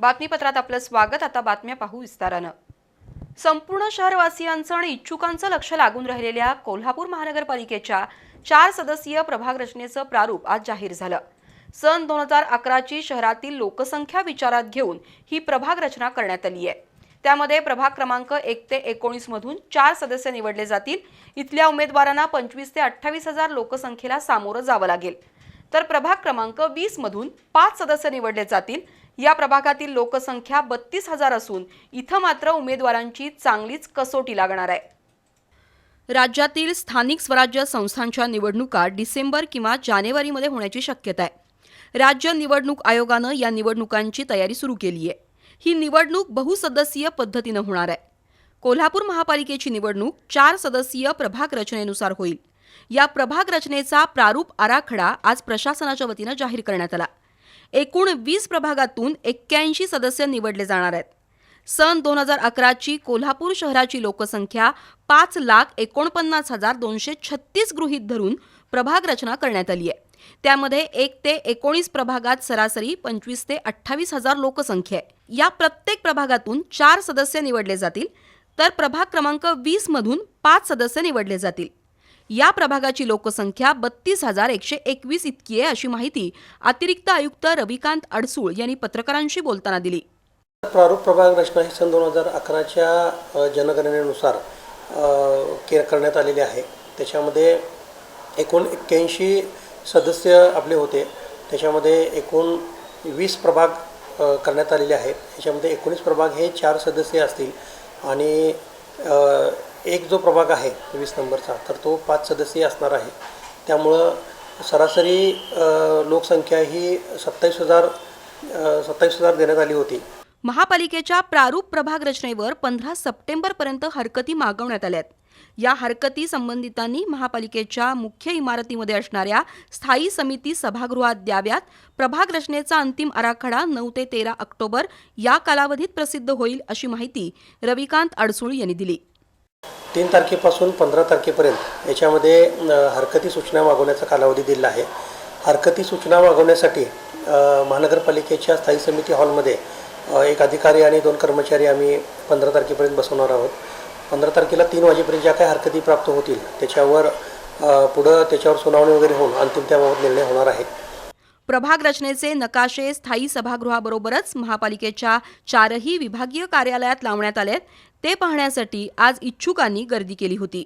बातमीपत्रात आपलं स्वागत. आता बातम्या पाहू विस्तारानं. संपूर्ण शहरवासियांचं आणि इच्छुकांचं लक्ष लागून राहिलेल्या कोल्हापूर महानगरपालिकेच्या चार सदस्यीय प्रभाग रचनेचं प्रारूप आज जाहीर झालं. सन दोन हजार अकराची शहरातील लोकसंख्या विचारात घेऊन ही प्रभाग रचना करण्यात आली आहे. त्यामध्ये प्रभाग क्रमांक एक ते एकोणीस मधून चार सदस्य निवडले जातील. इथल्या उमेदवारांना पंचवीस ते अठ्ठावीस हजार लोकसंख्येला सामोरं जावं लागेल. तर प्रभाग क्रमांक वीस मधून पाच सदस्य निवडले जातील. या प्रभागातील लोकसंख्या बत्तीस हजार असून इथं मात्र उमेदवारांची चांगलीच कसोटी लागणार आहे. राज्यातील स्थानिक स्वराज्य संस्थांच्या निवडणुका डिसेंबर किंवा जानेवारीमध्ये होण्याची शक्यता आहे. राज्य निवडणूक आयोगानं या निवडणुकांची तयारी सुरू केली आहे. ही निवडणूक बहुसदस्यीय पद्धतीनं होणार आहे. कोल्हापूर महापालिकेची निवडणूक चार सदस्यीय प्रभाग रचनेनुसार होईल. या प्रभाग रचनेचा प्रारूप आराखडा आज प्रशासनाच्या वतीनं जाहीर करण्यात आला. एकूण वीस प्रभागातून एक्क्याऐंशी सदस्य निवडले जाणार आहेत. सन दोन हजार अकराची कोल्हापूर शहराची लोकसंख्या पाच लाख एकोणपन्नास हजार दोनशे छत्तीस गृहीत धरून प्रभाग रचना करण्यात आली आहे. त्यामध्ये एक ते एकोणीस प्रभागात सरासरी पंचवीस ते अठ्ठावीस हजार लोकसंख्या आहे. या प्रत्येक प्रभागातून चार सदस्य निवडले जातील तर प्रभाग क्रमांक वीस मधून पाच सदस्य निवडले जातील. या प्रभागाची लोकसंख्या बत्तीस हजार एकशे एकवीस इतकी आहे अशी माहिती अतिरिक्त आयुक्त रविकांत अडसूळ यांनी पत्रकारांशी बोलताना दिली. प्रारूप प्रभाग रचना ही सन दोन हजार अकराच्या जनगणनेनुसार के करण्यात आलेली आहे. त्याच्यामध्ये एकूण एक्क्याऐंशी सदस्य आपले होते. त्याच्यामध्ये एकूण वीस प्रभाग करण्यात आलेले आहेत. त्याच्यामध्ये एकोणीस प्रभाग हे चार सदस्य असतील आणि एक जो प्रभाग आहे वीस नंबरचा तर तो पाच सदस्यीय असणार आहे. त्यामुळं सरासरी लोकसंख्या ही सत्तावीस हजार सत्तावीस हजार देण्यात आली होती. महापालिकेच्या प्रारूप प्रभाग रचनेवर पंधरा सप्टेंबरपर्यंत हरकती मागवण्यात आल्यात. या हरकती संबंधितांनी महापालिकेच्या मुख्य इमारतीमध्ये असणाऱ्या स्थायी समिती सभागृहात द्याव्यात. प्रभाग रचनेचा अंतिम आराखडा नऊ ते तेरा ऑक्टोबर या कालावधीत प्रसिद्ध होईल अशी माहिती रविकांत अडसूळ यांनी दिली. तीन तारखेपासून पंधरा तारखेपर्यंत याच्यामध्ये हरकती सूचना मागवण्याचा कालावधी दिलेला आहे. हरकती सूचना मागवण्यासाठी महानगरपालिकेच्या स्थायी समिती हॉलमध्ये एक अधिकारी आणि दोन कर्मचारी आम्ही पंधरा तारखेपर्यंत बसवणार आहोत. पंधरा तारखेला तीन वाजेपर्यंत ज्या काही हरकती प्राप्त होतील त्याच्यावर पुढं त्याच्यावर सुनावणी वगैरे होऊन अंतिम त्याबाबत निर्णय होणार आहे. प्रभाग रचनेचे नकाशे स्थायी सभागृहाबरोबरच महापालिकेच्या चारही विभागीय कार्यालयात लावण्यात आले ते पाहण्यासाठी आज इच्छुकांनी गर्दी केली होती.